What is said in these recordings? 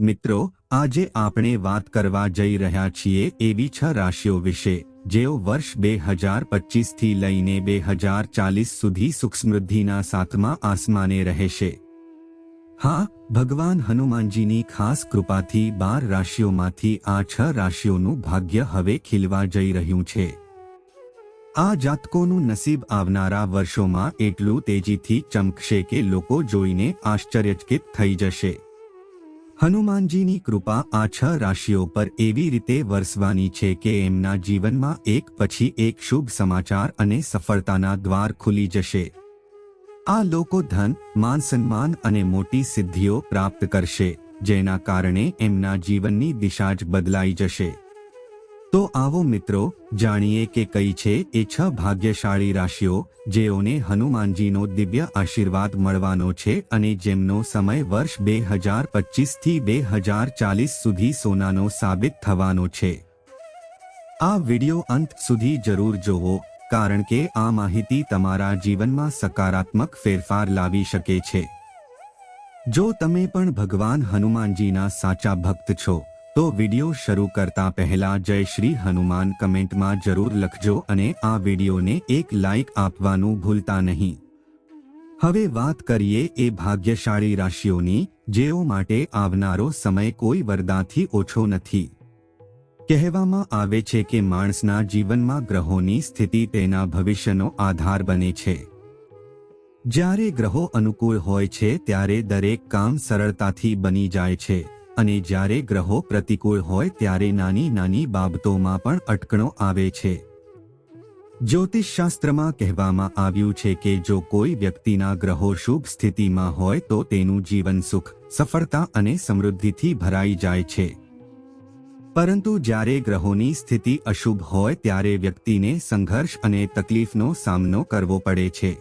મિત્રો, આજે આપણે વાત કરવા જઈ રહ્યા છીએ એવી છ રાશિઓ વિશે, જેઓ વર્ષ બે હજાર પચીસથી લઈને બે હજાર ચાલીસ સુધી સુખ સમૃદ્ધિના સાતમા આસમાને રહેશે. હા, ભગવાન હનુમાનજીની ખાસ કૃપાથી બાર રાશિઓમાંથી આ છ રાશિઓનું ભાગ્ય હવે ખીલવા જઈ રહ્યું છે. આ જાતકોનું નસીબ આવનારા વર્ષોમાં એટલું તેજીથી ચમકશે કે લોકો જોઈને આશ્ચર્યચકિત થઈ જશે. હનુમાનજીની કૃપા આ છ રાશિઓ પર એવી રીતે વરસવાની છે કે એમના જીવનમાં એક પછી એક શુભ સમાચાર અને સફળતાના દ્વાર ખુલી જશે. આ લોકો ધન, માન સન્માન અને મોટી સિદ્ધિઓ પ્રાપ્ત કરશે, જેના કારણે એમના જીવનની દિશા જ બદલાઈ જશે. તો આવો મિત્રો, જાણીએ કે કઈ છે એ છ ભાગ્યશાળી રાશિઓ, જેઓને હનુમાનજીનો દિવ્ય આશીર્વાદ મળવાનો છે અને જેમનો સમય વર્ષ બે હજાર પચીસથી બે હજાર ચાલીસ સુધી સોનાનો સાબિત થવાનો છે. આ વિડિયો અંત સુધી જરૂર જોવો, કારણ કે આ માહિતી તમારા જીવનમાં સકારાત્મક ફેરફાર લાવી શકે છે. જો તમે પણ ભગવાન હનુમાનજીના સાચા ભક્ત છો તો વિડિયો શરૂ કરતા પહેલા જય શ્રી હનુમાન કમેન્ટમાં જરૂર લખજો અને આ વિડિયોને એક લાઇક આપવાનું ભૂલતા નહીં. હવે વાત કરીએ એ ભાગ્યશાળી રાશિઓની, જેઓ માટે આવનારો સમય કોઈ વરદાથી ઓછો નથી. કહેવામાં આવે છે કે માણસના જીવનમાં ગ્રહોની સ્થિતિ તેના ભવિષ્યનો આધાર બને છે. જ્યારે ગ્રહો અનુકૂળ હોય છે, ત્યારે દરેક કામ સરળતાથી બની જાય છે. અને જ્યારે ગ્રહો પ્રતિકૂળ હોય ત્યારે નાની નાની બાબતોમાં પણ અટકણો આવે છે. જ્યોતિષશાસ્ત્રમાં કહેવામાં આવ્યું છે કે જો કોઈ વ્યક્તિના ગ્રહો શુભ સ્થિતિમાં હોય તો તેનું જીવન સુખ, સફળતા અને સમૃદ્ધિથી ભરાઈ જાય છે. પરંતુ જ્યારે ગ્રહોની સ્થિતિ અશુભ હોય ત્યારે વ્યક્તિને સંઘર્ષ અને તકલીફનો સામનો કરવો પડે છે.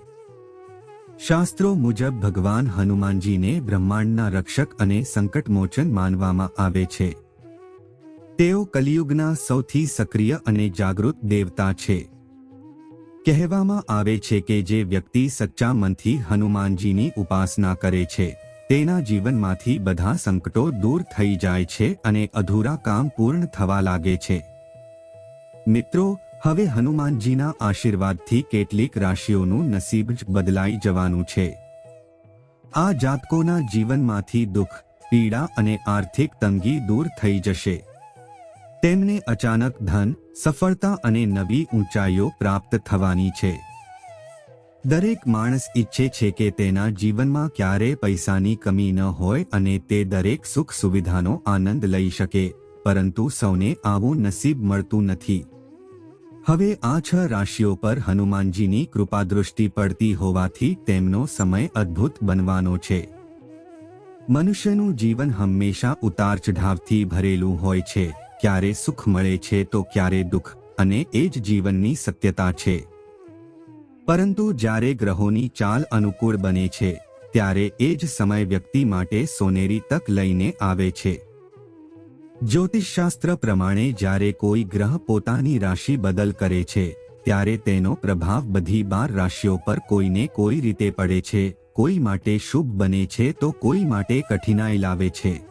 શાસ્ત્રો મુજબ ભગવાન હનુમાનજીને બ્રહ્માંડના રક્ષક અને સંકટમોચન માનવામાં આવે છે. તેઓ કલિયુગના સૌથી સક્રિય અને જાગૃત દેવતા છે. કહેવામાં આવે છે કે જે વ્યક્તિ સચ્ચા મનથી હનુમાનજીની ઉપાસના કરે છે, તેના જીવનમાંથી બધા સંકટો દૂર થઈ જાય છે અને અધૂરા કામ પૂર્ણ થવા લાગે છે. મિત્રો હવે હનુમાનજીના આશીર્વાદથી કેટલીક રાશિઓનું નસીબ જ બદલાઈ જવાનું છે. આ જાતકોના જીવનમાંથી દુઃખ, પીડા અને આર્થિક તંગી દૂર થઈ જશે. તેમને અચાનક ધન, સફળતા અને નવી ઊંચાઈઓ પ્રાપ્ત થવાની છે. દરેક માણસ ઈચ્છે છે કે તેના જીવનમાં ક્યારે પૈસાની કમી ન હોય અને તે દરેક સુખ સુવિધાનો આનંદ લઈ શકે, પરંતુ સૌને આવું નસીબ મળતું નથી. હવે આ છ રાશિઓ પર હનુમાનજીની કૃપાદૃષ્ટિ પડતી હોવાથી તેમનો સમય અદ્ભુત બનવાનો છે. મનુષ્યનું જીવન હંમેશા ઉતાર ચઢાવથી ભરેલું હોય છે. ક્યારે સુખ મળે છે તો ક્યારે દુઃખ, અને એ જ જીવનની સત્યતા છે. પરંતુ જ્યારે ગ્રહોની ચાલ અનુકૂળ બને છે, ત્યારે એ જ સમય વ્યક્તિ માટે સોનેરી તક લઈને આવે છે. જ્યોતિષશાસ્ત્ર પ્રમાણે જ્યારે કોઈ ગ્રહ પોતાની રાશિ બદલ કરે છે, ત્યારે તેનો પ્રભાવ બધી બાર રાશિઓ પર કોઈને કોઈ રીતે પડે છે, કોઈ માટે શુભ બને છે તો કોઈ માટે કઠિનાઈ લાવે છે.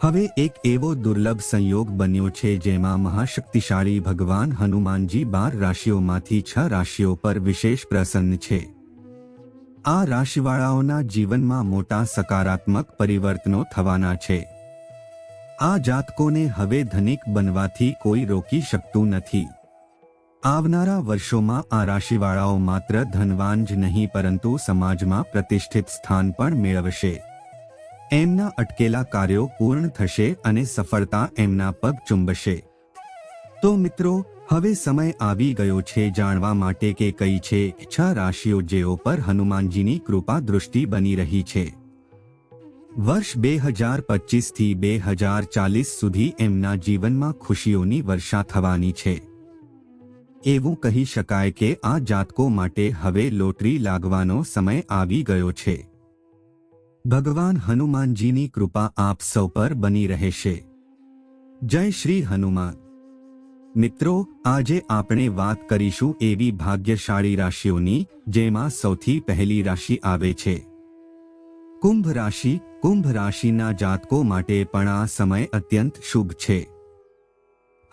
હવે એક એવો દુર્લભ સંયોગ બન્યો છે જેમાં મહાશક્તિશાળી ભગવાન હનુમાનજી બાર રાશિઓમાંથી છ રાશિઓ પર વિશેષ પ્રસન્ન છે. આ રાશિવાળાઓના જીવનમાં મોટા સકારાત્મક પરિવર્તનો થવાના છે. આ જાતકોને હવે ધનિક બનવાથી કોઈ રોકી શકતું નથી. આવનારા વર્ષોમાં આ રાશિવાળાઓ માત્ર ધનવાન જ નહીં, પરંતુ સમાજમાં પ્રતિષ્ઠિત સ્થાન પણ મેળવશે. એમના અટકેલા કાર્યો પૂર્ણ થશે અને સફળતા એમના પગ ચુંબશે. તો મિત્રો, હવે સમય આવી ગયો છે જાણવા માટે કે કઈ છે છ રાશિઓ જેઓ પર હનુમાનજીની કૃપા દૃષ્ટિ બની રહી છે. વર્ષ બે હજાર પચીસથી બે હજાર ચાલીસ સુધી એમના જીવનમાં ખુશીઓની વર્ષા થવાની છે. એવું કહી શકાય કે આ જાતકો માટે હવે લોટરી લાગવાનો સમય આવી ગયો છે. ભગવાન હનુમાનજીની કૃપા આપ સૌ પર બની રહેશે. જય શ્રી હનુમાન. મિત્રો, આજે આપણે વાત કરીશું એવી ભાગ્યશાળી રાશિઓની, જેમાં સૌથી પહેલી રાશિ આવે છે. કુંભ રાશિ, કુંભ રાશિના જાતકો માટે પણ આ સમય અત્યંત શુભ છે.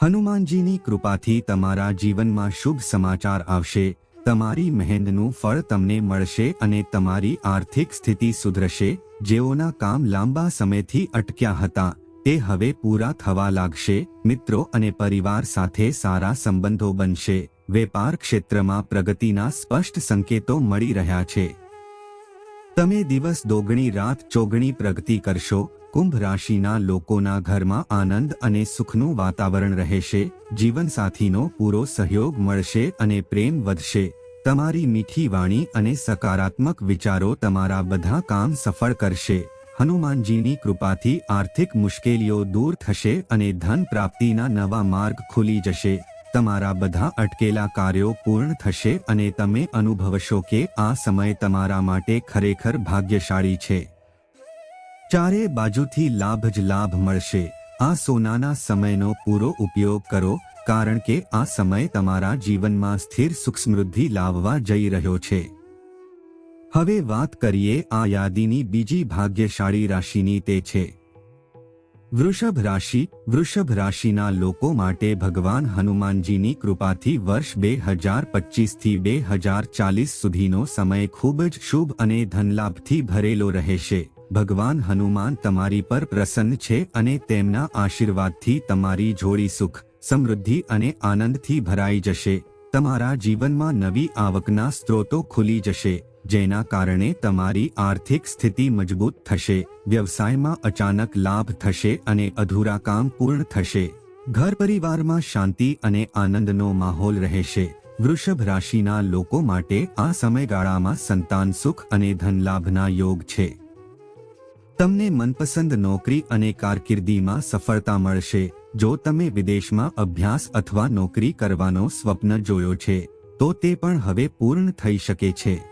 હનુમાનજીની કૃપાથી તમારા જીવનમાં શુભ સમાચાર આવશે, તમારી મહેનતનું ફળ તમને મળશે અને તમારી આર્થિક સ્થિતિ સુધરશે, જેઓના કામ લાંબા સમયથી અટક્યા હતા, તે હવે પૂરા થવા લાગશે, મિત્રો અને પરિવાર સાથે સારા સંબંધો બનશે, વેપાર ક્ષેત્રમાં પ્રગતિના સ્પષ્ટ સંકેતો મળી રહ્યા છે. તમે દિવસ દોગણી, રાત ચોગણી પ્રગતિ કરશો, કુંભ રાશિના લોકોના ઘરમાં આનંદ અને સુખનું વાતાવરણ રહેશે, જીવનસાથીનો પૂરો સહયોગ મળશે અને પ્રેમ વધશે. તમારી મીઠી વાણી અને સકારાત્મક વિચારો તમારા બધા કામ સફળ કરશે. હનુમાનજીની કૃપાથી આર્થિક મુશ્કેલીઓ દૂર થશે અને ધન પ્રાપ્તિના નવા માર્ગ ખુલી જશે. તમારા બધા અટકેલા કાર્યો પૂર્ણ થશે અને તમે અનુભવશો કે આ સમય તમારા માટે ખરેખર ભાગ્યશાળી છે. ચારે બાજુથી લાભ જ લાભ મળશે. આ સોનાના સમયનો પૂરો ઉપયોગ કરો, કારણ કે આ સમય તમારા જીવનમાં સ્થિર સુખ સમૃદ્ધિ લાવવા જઈ રહ્યો છે. હવે વાત કરીએ આ યાદીની બીજી ભાગ્યશાળી રાશિની તે છે. વૃષભ રાશિ, વૃષભ રાશિના લોકો માટે ભગવાન હનુમાનજીની કૃપાથી વર્ષ બે હજાર પચીસથી બે હજાર ચાલીસ સુધીનો સમય ખૂબ જ શુભ અને ધનલાભથી ભરેલો રહેશે. ભગવાન હનુમાન તમારી પર પ્રસન્ન છે અને તેમના આશીર્વાદથી તમારી જોડી સુખ, સમૃદ્ધિ અને આનંદથી ભરાઈ જશે. તમારા જીવનમાં નવી આવકના સ્ત્રોતો ખુલી જશે. જેના કારણે તમારી આર્થિક સ્થિતિ મજબૂત થશે, વ્યવસાયમાં અચાનક લાભ થશે અને અધૂરા કામ પૂર્ણ થશે. ઘર પરિવારમાં શાંતિ અને આનંદનો માહોલ રહેશે. વૃષભ રાશિના લોકો માટે આ સમયગાળામાં સંતાન સુખ અને ધનલાભના યોગ છે. તમને મનપસંદ નોકરી અને કારકિર્દીમાં સફળતા મળશે. જો તમે વિદેશમાં અભ્યાસ અથવા નોકરી કરવાનો સ્વપ્ન જોયો છે, તો તે પણ હવે પૂર્ણ થઈ શકે છે.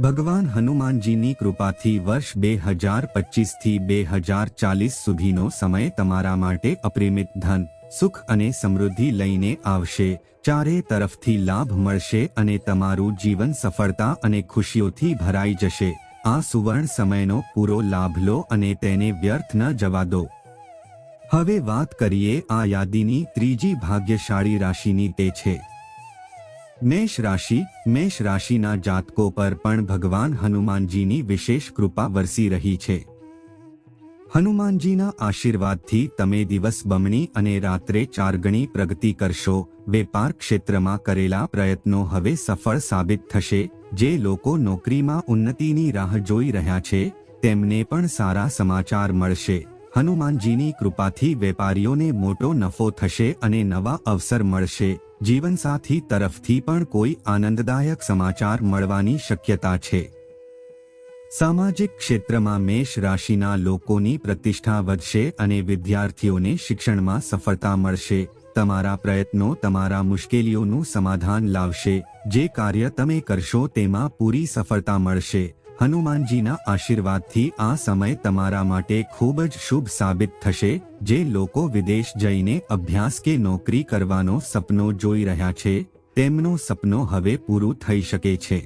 ભગવાન હનુમાનજીની કૃપાથી વર્ષ બે હજાર પચીસથી બે હજાર ચાલીસ સુધીનો સમય તમારા માટે અપરિમિત ધન, સુખ અને સમૃદ્ધિ લઈને આવશે. ચારે તરફથી લાભ મળશે અને તમારું જીવન સફળતા અને ખુશીઓથી ભરાઈ જશે. આ સુવર્ણ સમયનો પૂરો લાભ લો અને તેને વ્યર્થ ન જવા દો. હવે વાત કરીએ આ યાદીની ત્રીજી ભાગ્યશાળી રાશિની તે છે. મેષ રાશિ, મેષ રાશિના જાતકો પર પણ ભગવાન હનુમાનજીની વિશેષ કૃપા વરસી રહી છે. હનુમાનજીના આશીર્વાદથી તમે દિવસ બમણી અને રાત્રે ચાર ગણી પ્રગતિ કરશો. વેપાર ક્ષેત્રમાં કરેલા પ્રયત્નો હવે સફળ સાબિત થશે. જે લોકો નોકરીમાં ઉન્નતિની રાહ જોઈ રહ્યા છે, તેમને પણ સારા સમાચાર મળશે. હનુમાનજીની કૃપાથી વેપારીઓને મોટો નફો થશે અને નવા અવસર મળશે. જીવનસાથી તરફથી પણ કોઈ આનંદદાયક સમાચાર મળવાની શક્યતા છે. સામાજિક ક્ષેત્રમાં મેષ રાશિના લોકોની પ્રતિષ્ઠા વધશે અને વિદ્યાર્થીઓને શિક્ષણમાં સફળતા મળશે. તમારા પ્રયત્નો તમારા મુશ્કેલીઓનું સમાધાન લાવશે. જે કાર્ય તમે કરશો તેમાં પૂરી સફળતા મળશે. હનુમાનજીના આશીર્વાદથી આ સમય તમારા માટે ખૂબ જ શુભ સાબિત થશે, જે લોકો વિદેશ જઈને અભ્યાસ કે નોકરી કરવાનો સપનો જોઈ રહ્યા છે, તેમનો સપનો હવે પૂરું થઈ શકે છે.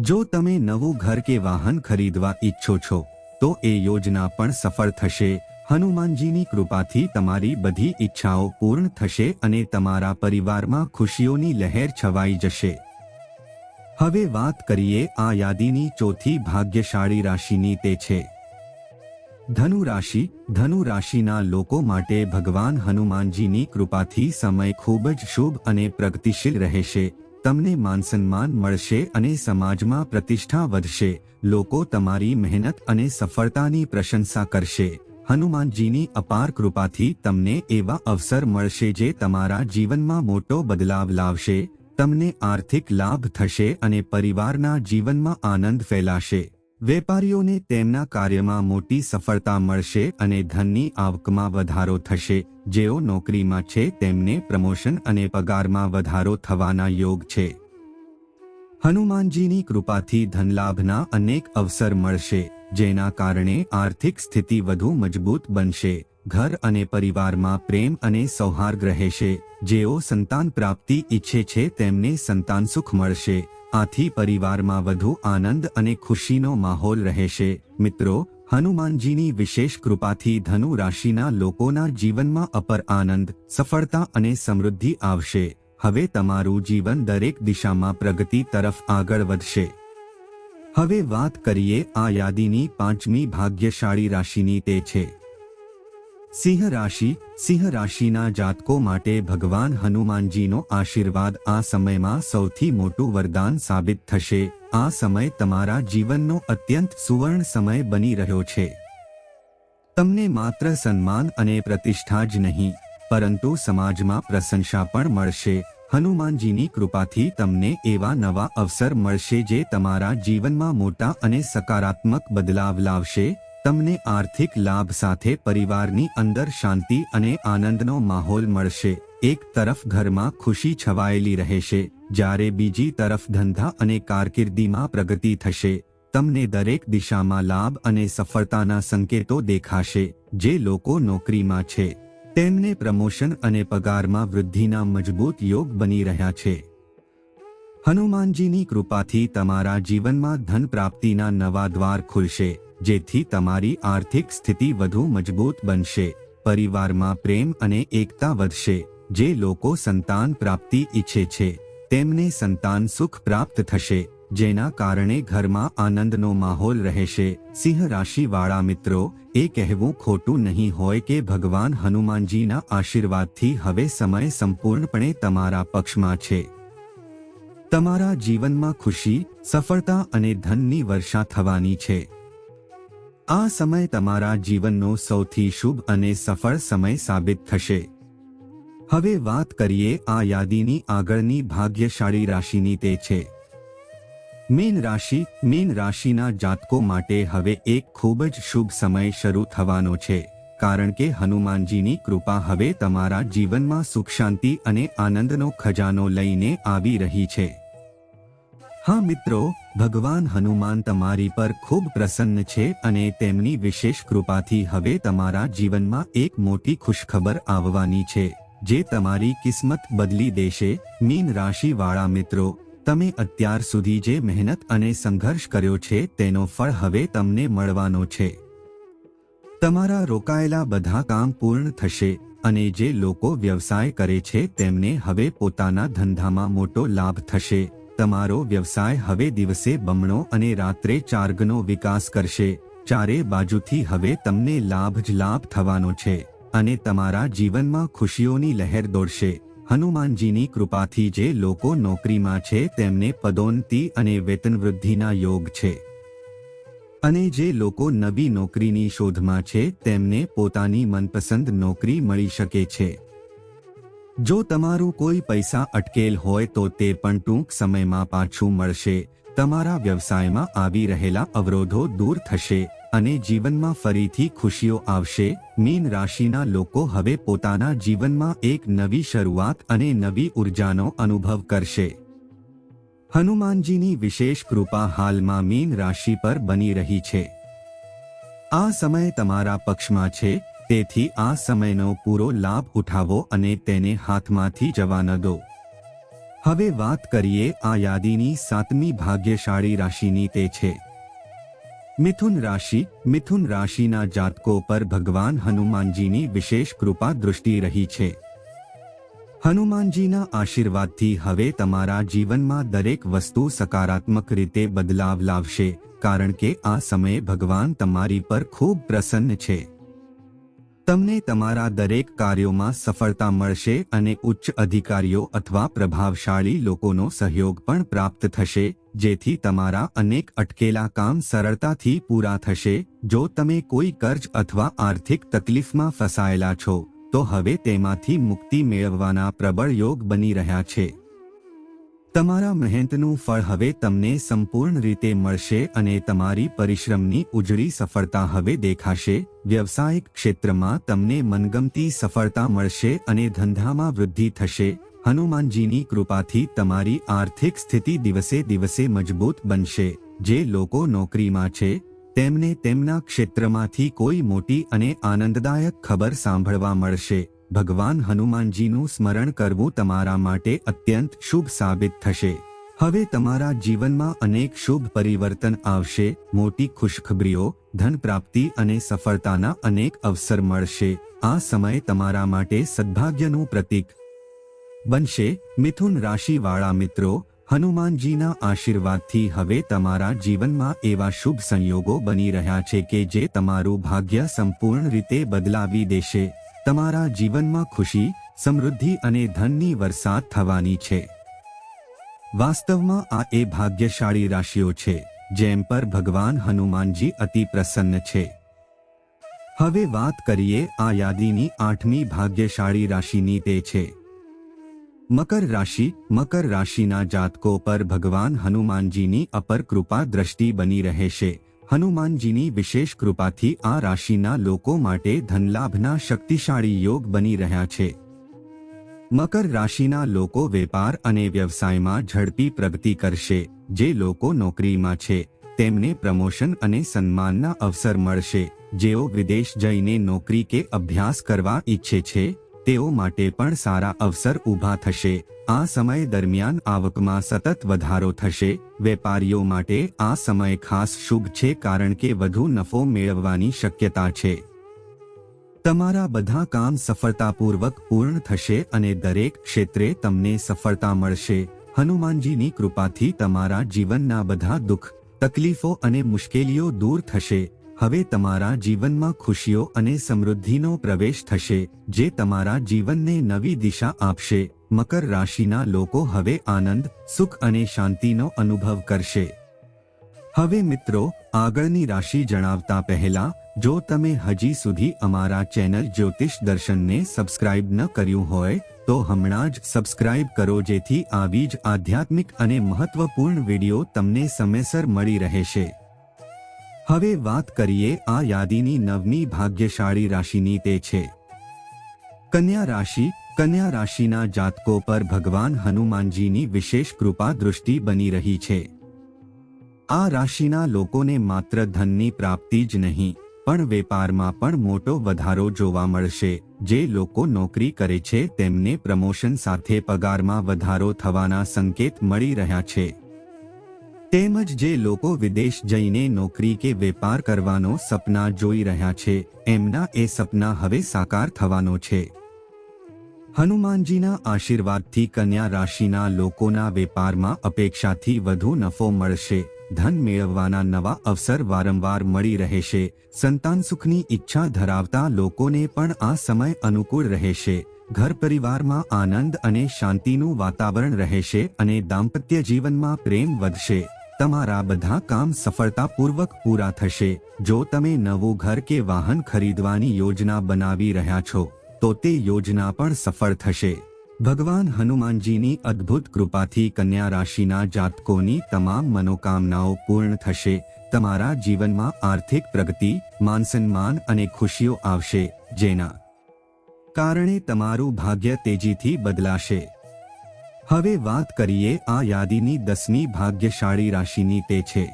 જો તમે નવું ઘર કે વાહન ખરીદવા ઈચ્છો છો, તો એ યોજના પણ સફળ થશે. હનુમાનજીની કૃપાથી તમારી બધી ઈચ્છાઓ પૂર્ણ થશે અને તમારા પરિવારમાં ખુશીઓની લહેર છવાઈ જશે. હવે વાત કરીએ આ યાદીની ચોથી ભાગ્યશાળી રાશિની તે છે. ધનુ રાશિ, ધનુ રાશિના લોકો માટે ભગવાન હનુમાનજીની કૃપાથી સમય ખૂબ જ શુભ અને પ્રગતિશીલ રહેશે. તમને માનસન્માન મળશે અને સમાજમાં પ્રતિષ્ઠા વધશે. લોકો તમારી મહેનત અને સફળતાની પ્રશંસા કરશે. હનુમાનજીની અપાર કૃપાથી તમને એવા અવસર મળશે જે તમારા જીવનમાં મોટો બદલાવ લાવશે. તમને આર્થિક લાભ થશે અને પરિવારના જીવનમાં આનંદ ફેલાશે. વેપારીઓને તેમના કાર્યમાં મોટી સફળતા મળશે અને ધનની આવકમાં વધારો થશે. જેઓ નોકરીમાં છે, તેમને પ્રમોશન અને પગારમાં વધારો થવાના યોગ છે. હનુમાનજીની કૃપાથી ધનલાભના અનેક અવસર મળશે, જેના કારણે આર્થિક સ્થિતિ વધુ મજબૂત બનશે. ઘર અને પરિવારમાં પ્રેમ અને સૌહાર્દ રહેશે. જેઓ સંતાન પ્રાપ્તિ ઈચ્છે છે તેમને સંતાન સુખ મળશે. આથી પરિવારમાં વધુ આનંદ અને ખુશીનો માહોલ રહેશે. મિત્રો, હનુમાનજીની વિશેષ કૃપાથી ધનુ રાશિના લોકોના જીવનમાં અપર આનંદ, સફળતા અને સમૃદ્ધિ આવશે. હવે તમારું જીવન દરેક દિશામાં પ્રગતિ તરફ આગળ વધશે. હવે વાત કરીએ આ યાદીની પાંચમી ભાગ્યશાળી રાશિની તે છે. સિંહ રાશિ સિંહ રાશિના જાતકો માટે ભગવાન હનુમાનજીનો આશીર્વાદ આ સમયમાં સૌથી મોટું વરદાન સાબિત થશે. આ સમય તમારા જીવનનો અત્યંત સુવર્ણ સમય બની રહ્યો છે. તમને માત્ર સન્માન અને પ્રતિષ્ઠા જ નહીં, પરંતુ સમાજમાં પ્રશંસા પણ મળશે. હનુમાનજીની કૃપાથી તમને એવા નવા અવસર મળશે જે તમારા જીવનમાં મોટા અને સકારાત્મક બદલાવ લાવશે. તમને આર્થિક લાભ સાથે પરિવારની અંદર શાંતિ અને આનંદનો માહોલ મળશે. એક તરફ ઘરમાં ખુશી છવાયેલી રહેશે, જ્યારે બીજી તરફ ધંધા અને કારકિર્દીમાં પ્રગતિ થશે. તમને દરેક દિશામાં લાભ અને સફળતાના સંકેતો દેખાશે, જે લોકો નોકરીમાં છે. તેમને પ્રમોશન અને પગારમાં વૃદ્ધિના મજબૂત યોગ બની રહ્યા છે. હનુમાનજીની કૃપાથી તમારા જીવનમાં ધન પ્રાપ્તિના નવા દ્વાર ખુલશે. જેથી તમારી આર્થિક સ્થિતિ વધુ મજબૂત બનશે. પરિવારમાં પ્રેમ અને એકતા વધશે. જે લોકો સંતાન પ્રાપ્તિ ઈચ્છે છે, તેમને સંતાન સુખ પ્રાપ્ત થશે, જેના કારણે ઘરમાં આનંદનો માહોલ રહેશે. સિંહ રાશિવાળા મિત્રો, એ કહેવું ખોટું નહીં હોય કે ભગવાન હનુમાનજીના આશીર્વાદથી હવે સમય સંપૂર્ણપણે તમારા પક્ષમાં છે. તમારા જીવનમાં ખુશી, સફળતા અને ધનની વર્ષા થવાની છે. આ સમય તમારા જીવનનો સૌથી શુભ અને સફળ સમય સાબિત થશે. હવે વાત કરીએ આ યાદીની આગળની ભાગ્યશાળી રાશિની તે છે. મીન રાશિ, મીન રાશિના જાતકો માટે હવે એક ખૂબ જ શુભ સમય શરૂ થવાનો છે, કારણ કે હનુમાનજીની કૃપા હવે તમારા જીવનમાં સુખ, શાંતિ અને આનંદનો ખજાનો લઈને આવી રહી છે. હા મિત્રો, ભગવાન હનુમાન તમારી પર ખૂબ પ્રસન્ન છે અને તેમની વિશેષ કૃપાથી હવે તમારા જીવનમાં એક મોટી ખુશખબર આવવાની છે, જે તમારી કિસ્મત બદલી દેશે. મીન રાશિવાળા મિત્રો, તમે અત્યાર સુધી જે મહેનત અને સંઘર્ષ કર્યો છે તેનો ફળ હવે તમને મળવાનો છે. તમારા રોકાયેલા બધા કામ પૂર્ણ થશે અને જે લોકો વ્યવસાય કરે છે તેમને હવે પોતાના ધંધામાં મોટો લાભ થશે. તમારો વ્યવસાય હવે દિવસે બમણો અને રાત્રે ચાર્ગનો વિકાસ કરશે. ચારે બાજુથી હવે તમને લાભ જ લાભ થવાનો છે અને તમારા જીવનમાં ખુશીઓની લહેર દોડશે. હનુમાનજીની કૃપાથી જે લોકો નોકરીમાં છે તેમને પદોન્નતિ અને વેતન વૃદ્ધિના યોગ છે. અને જે લોકો નવી નોકરીની શોધમાં છે તેમને પોતાની મનપસંદ નોકરી મળી શકે છે. જો તમારું કોઈ પૈસા અટકેલ હોય તો તે પણ ટૂંક સમયમાં પાછું મળશે. તમારા વ્યવસાયમાં આવી રહેલા અવરોધો દૂર થશે અને જીવનમાં ફરીથી ખુશીઓ આવશે. મીન રાશિના લોકો હવે પોતાના જીવનમાં એક નવી શરૂઆત અને નવી ઉર્જાનો અનુભવ કરશે. હનુમાનજીની વિશેષ કૃપા હાલમાં મીન રાશિ પર બની રહી છે. આ સમય તમારા પક્ષમાં છે. તેથી આ સમયનો પૂરો લાભ ઉઠાવો અને તેને હાથમાંથી જવા ન દો. હવે વાત કરીએ આ યાદીની સાતમી ભાગ્યશાળી રાશિની તે છે. મિથુન રાશિ, મિથુન રાશિના જાતકો પર ભગવાન હનુમાનજીની વિશેષ કૃપા દૃષ્ટિ રહી છે. હનુમાનજીના આશીર્વાદથી હવે તમારા જીવનમાં દરેક વસ્તુ સકારાત્મક રીતે બદલાવ લાવશે, કારણ કે આ સમયે ભગવાન તમારી પર ખૂબ પ્રસન્ન છે. તમને તમારા દરેક કાર્યોમાં સફળતા મળશે અને ઉચ્ચ અધિકારીઓ અથવા પ્રભાવશાળી લોકોનો સહયોગ પણ પ્રાપ્ત થશે, જેથી તમારા અનેક અટકેલા કામ સરળતાથી પૂરા થશે. જો તમે કોઈ કર્જ અથવા આર્થિક તકલીફમાં ફસાયેલા છો, તો હવે તેમાંથી મુક્તિ મેળવવાના પ્રબળ યોગ બની રહ્યા છે. તમારા મહેનતનું ફળ હવે તમને સંપૂર્ણ રીતે મળશે અને તમારી પરિશ્રમની ઉજળી સફળતા હવે દેખાશે. વ્યવસાયિક ક્ષેત્રમાં તમને મનગમતી સફળતા મળશે અને ધંધામાં વૃદ્ધિ થશે. હનુમાનજીની કૃપાથી તમારી આર્થિક સ્થિતિ દિવસે દિવસે મજબૂત બનશે. જે લોકો નોકરીમાં છે, તેમને તેમના ક્ષેત્રમાંથી કોઈ મોટી અને આનંદદાયક ખબર સાંભળવા મળશે. ભગવાન હનુમાનજીનું સ્મરણ કરવું તમારા માટે અત્યંત શુભ સાબિત થશે. હવે તમારા જીવનમાં અનેક શુભ પરિવર્તન આવશે, મોટી ખુશખબરીઓ, ધન પ્રાપ્તિ અને સફળતાના અનેક અવસર મળશે. આ સમય તમારા માટે સદભાગ્યનું પ્રતીક બનશે. મિથુન રાશિવાળા મિત્રો, હનુમાનજીના આશીર્વાદથી હવે તમારા જીવનમાં એવા શુભ સંયોગો બની રહ્યા છે કે જે તમારું ભાગ્ય સંપૂર્ણ રીતે બદલાવી દેશે. તમારા જીવનમાં ખુશી, સમૃદ્ધિ અને ધનની વરસાદ થવાની છે. વાસ્તવમાં આ એ ભાગ્યશાળી રાશિઓ છે, જેમ પર ભગવાન હનુમાનજી અતિ પ્રસન્ન છે. હવે વાત કરીએ આ યાદીની આઠમી ભાગ્યશાળી રાશિની તે છે. મકર રાશિ, મકર રાશિના જાતકો પર ભગવાન હનુમાનજીની અપર કૃપા દ્રષ્ટિ બની રહેશે હનુમાનજીની વિશેષ કૃપાથી આ રાશિના લોકો માટે ધનલાભના શક્તિશાળી યોગ બની રહ્યા છે. મકર રાશિના લોકો વેપાર અને વ્યવસાયમાં ઝડપી પ્રગતિ કરશે. જે લોકો નોકરીમાં છે, તેમને પ્રમોશન અને સન્માનના અવસર મળશે. જેઓ વિદેશ જઈને નોકરી કે અભ્યાસ કરવા ઈચ્છે છે તેઓ માટે પણ સારા અવસર ઊભા થશે. આ સમય દરમિયાન આવકમાં સતત વધારો થશે. વેપારીઓ માટે આ સમય ખાસ શુભ છે કારણ કે વધુ નફો મેળવવાની શક્યતા છે. તમારા બધા કામ સફળતાપૂર્વક પૂર્ણ થશે અને દરેક ક્ષેત્રે તમને સફળતા મળશે. હનુમાનજીની કૃપાથી તમારા જીવનના બધા દુઃખ, તકલીફો અને મુશ્કેલીઓ દૂર થશે. હવે તમારા જીવનમાં ખુશીઓ અને સમૃદ્ધિનો પ્રવેશ થશે, જે તમારા જીવનને નવી દિશા આપશે. મકર રાશિના લોકો હવે આનંદ, સુખ અને શાંતિનો અનુભવ કરશે. હવે મિત્રો, આગળની રાશિ જણાવતા પહેલા, જો તમે હજી સુધી અમારા ચેનલ જ્યોતિષ દર્શનને સબસ્ક્રાઇબ ન કર્યું હોય, તો હમણાં જ સબસ્ક્રાઇબ કરો જેથી આવી જ આધ્યાત્મિક અને મહત્વપૂર્ણ વીડિયો તમને સમયસર મળી રહેશે. હવે વાત કરીએ આ યાદીની નવમી ભાગ્યશાળી રાશિની તે છે. કન્યા રાશિ, કન્યા રાશિના જાતકો પર ભગવાન હનુમાનજીની વિશેષ કૃપા દૃષ્ટિ બની રહી છે. આ રાશિના લોકોને માત્ર ધનની પ્રાપ્તિ જ નહીં, પણ વેપારમાં પણ મોટો વધારો જોવા મળશે. જે લોકો નોકરી કરે છે તેમને પ્રમોશન સાથે પગારમાં વધારો થવાના સંકેત મળી રહ્યા છે. તેમજ જે લોકો વિદેશ જઈને નોકરી કે વેપાર કરવાનો સપના જોઈ રહ્યા છે, એમના એ સપના હવે સાકાર થવાનો છે. હનુમાનજીના આશીર્વાદથી કન્યા રાશિના લોકોના વેપારમાં અપેક્ષાથી વધુ નફો મળશે, ધન મેળવવાના નવા અવસર વારંવાર મળી રહેશે, સંતાન સુખની ઈચ્છા ધરાવતા લોકોને પણ આ સમય અનુકૂળ રહેશે, ઘર પરિવારમાં આનંદ અને શાંતિનું વાતાવરણ રહેશે અને દાંપત્ય જીવનમાં પ્રેમ વધશે. તમારા બધા કામ સફળતાપૂર્વક પૂરા થશે. જો તમે નવું ઘર કે વાહન ખરીદવાની યોજના બનાવી રહ્યા છો, તો તે યોજના પણ સફળ થશે. ભગવાન હનુમાનજીની અદ્ભુત કૃપાથી કન્યા રાશિના જાતકોની તમામ મનોકામનાઓ પૂર્ણ થશે. તમારા જીવનમાં આર્થિક પ્રગતિ માનસન્માન અને ખુશીઓ આવશે, જેના કારણે તમારું ભાગ્ય તેજીથી બદલાશે. હવે વાત કરીએ આ યાદીની દસમી ભાગ્યશાળી રાશિની તે છે.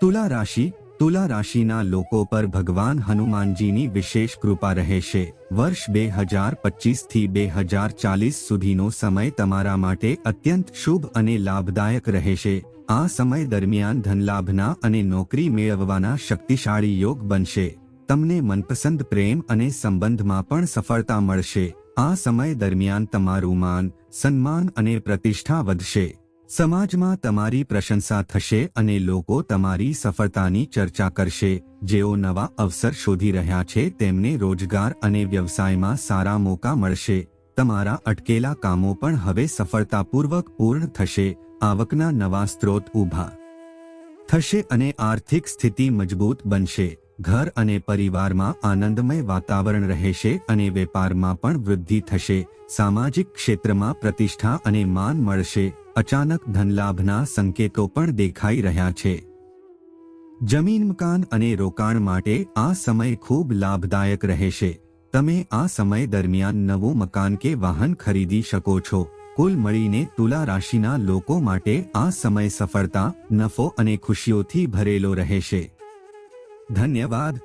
તુલા રાશિ, તુલા રાશિના લોકો પર ભગવાન હનુમાનજીની વિશેષ કૃપા રહેશે વર્ષ બે હજાર પચીસથી બે હજાર ચાલીસ સુધીનો સમય તમારા માટે અત્યંત શુભ અને લાભદાયક રહેશે આ સમય દરમિયાન ધનલાભના અને નોકરી મેળવવાના શક્તિશાળી યોગ બનશે. તમને મનપસંદ પ્રેમ અને સંબંધમાં પણ સફળતા મળશે. આ સમય દરમિયાન તમારું માન સન્માન અને પ્રતિષ્ઠા વધશે. સમાજમાં તમારી પ્રશંસા થશે અને લોકો તમારી સફળતાની ચર્ચા કરશે. જેઓ નવા અવસર શોધી રહ્યા છે, તેમને રોજગાર અને વ્યવસાયમાં સારા મોકા મળશે. તમારા અટકેલા કામો પણ હવે સફળતાપૂર્વક પૂર્ણ થશે. આવકના નવા સ્ત્રોત ઊભા થશે અને આર્થિક સ્થિતિ મજબૂત બનશે. ઘર અને પરિવારમાં આનંદમય વાતાવરણ રહેશે અને વેપારમાં પણ વૃદ્ધિ થશે. સામાજિક ક્ષેત્રમાં પ્રતિષ્ઠા અને માન મળશે. અચાનક ધનલાભના સંકેતો પણ દેખાઈ રહ્યા છે. જમીન મકાન અને રોકાણ માટે આ સમય ખૂબ લાભદાયક રહેશે. તમે આ સમય દરમિયાન નવું મકાન કે વાહન ખરીદી શકો છો. કુલ મળીને તુલા રાશિના લોકો માટે આ સમય સફળતા, નફો અને ખુશીઓથી ભરેલો રહેશે. ધન્યવાદ